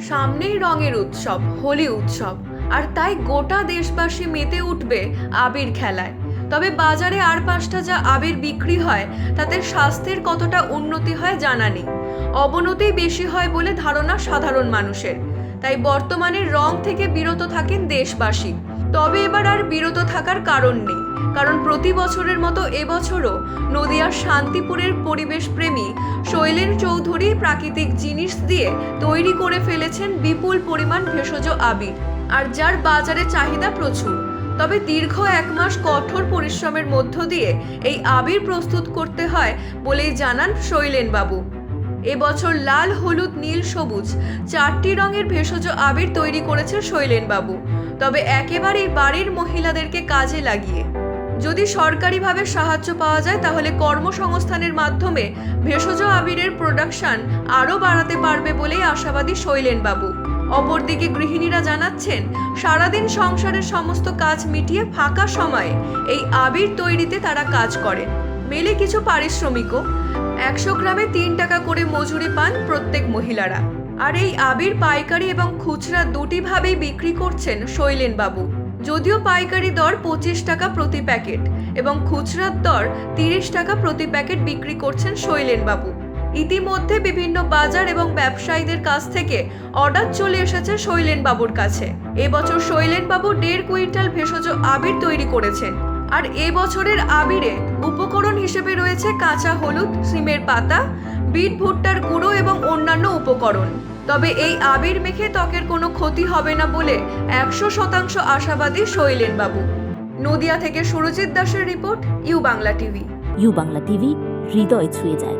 সামনেই রঙের উৎসব, হোলি উৎসব, আর তাই গোটা দেশবাসী মেতে উঠবে আবির খেলায়। তবে বাজারে আর পাঁচটা যা আবির বিক্রি হয়, তাতে স্বাস্থ্যের কতটা উন্নতি হয় জানা নেই। অবনতি বেশি হয় বলে ধারণা সাধারণ মানুষের। তাই বর্তমানে রং থেকে বিরত থাকেন দেশবাসী। তবে এবার আর বিরত থাকার কারণ নেই। কারণ প্রতি বছরের মতো এবছরও নদিয়ার শান্তিপুরের পরিবেশ প্রেমী শৈলেন চৌধুরী প্রাকৃতিক জিনিস দিয়ে তৈরি করে ফেলেছেন বিপুল পরিমাণ ভেষজ আবির। আর যার বাজারে চাহিদা প্রচুর। তবে দীর্ঘ এক মাস কঠোর পরিশ্রমের মধ্য দিয়ে এই আবির প্রস্তুত করতে হয় বলেই জানান শৈলেন বাবু এবছর লাল, হলুদ, নীল, সবুজ চারটি রঙের ভেষজ আবির তৈরি করেছে শৈলেন বাবু তবে একেবারেই বাড়ির মহিলাদেরকে কাজে লাগিয়ে। যদি সরকারিভাবে সাহায্য পাওয়া যায়, তাহলে কর্মসংস্থানের মাধ্যমে ভেষজ আবিরের প্রোডাকশন আরও বাড়াতে পারবে বলেই আশাবাদী শৈলেন বাবু অপরদিকে গৃহিণীরা জানাচ্ছেন, সারাদিন সংসারের সমস্ত কাজ মিটিয়ে ফাঁকা সময়ে এই আবির তৈরিতে তারা কাজ করেন। মেলে কিছু পারিশ্রমিকও। একশো গ্রামে তিন টাকা করে মজুরি পান প্রত্যেক মহিলারা। আর এই আবির পাইকারি এবং খুচরা দুটিভাবেই বিক্রি করছেন শৈলেন বাবু যদিও পাইকারি দর পঁচিশ টাকা প্রতি প্যাকেট এবং খুচরার দর তিরিশ টাকা প্রতি প্যাকেট বিক্রি করছেন শৈলেন বাবু ইতিমধ্যে বিভিন্ন বাজার এবং ব্যবসায়ীদের কাছ থেকে অর্ডার চলে এসেছে শৈলেন বাবুর কাছে। এবছর শৈলেন বাবু দেড় কুইন্টাল ভেষজ আবির তৈরি করেছেন। আর এ বছরের আবিরে উপকরণ হিসেবে রয়েছে কাঁচা হলুদ, সিমের পাতা, বিট ভুট্টার গুঁড়ো এবং অন্যান্য উপকরণ। তবে এই আবির মেখে ত্বকের কোনো ক্ষতি হবে না বলে একশো শতাংশ আশাবাদী শৈলেন বাবু নদিয়া থেকে সুরজিৎ দাসের report, U Bangla TV. U Bangla TV, হৃদয় ছুঁয়ে যায়।